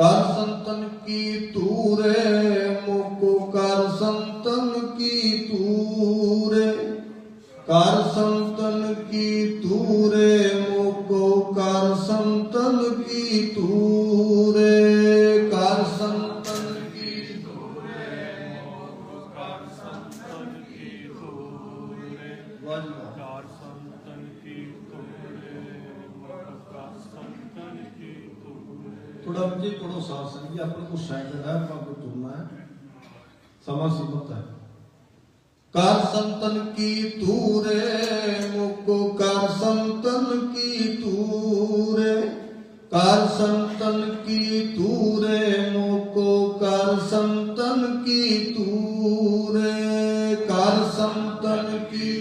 کر سنتن کی تورے مکو کر سنتن کی تورے کر سنتن کی تورے مکو کر سنتن کی تورے کر سنتن سنتن کی تور سنتن کی تور کر سنتن کی تور سنتن کی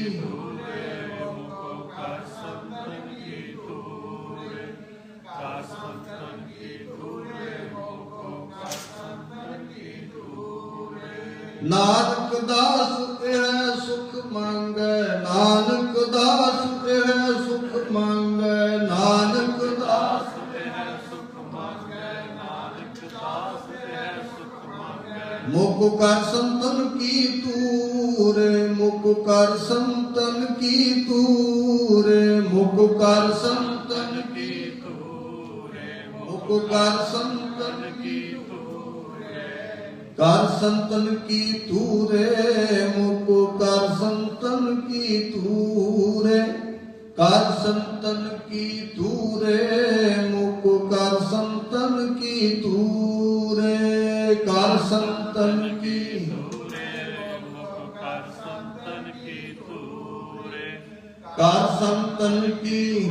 ਨਾਨਕ ਦਾਸ ਇਹ ਸੁਖ ਮੰਗੈ, ਨਾਨਕ ਦਾਸ ਇਹ ਸੁਖ ਮੰਗੈ, ਨਾਨਕ ਦਾਸ ਮੁਖ ਕਰ ਸੰਤਨ ਕੀ ਤੂਰੇ ਮੁਖ ਕਰ ਸੰਤਨ ਕੀ ਤੂਰੇ ਮੁਖ ਕਰ ਸੰਤਨ ਕੀ ਮੁਖ ਕਰ ਸੰਤਨ ਕੀ ਕਰ کار سنتن کی تورے موکو کار سنتن کی تورے کار سنتن کی تورے موکو کار سنتن کی تورے کار سنتن کی کار سنتن کی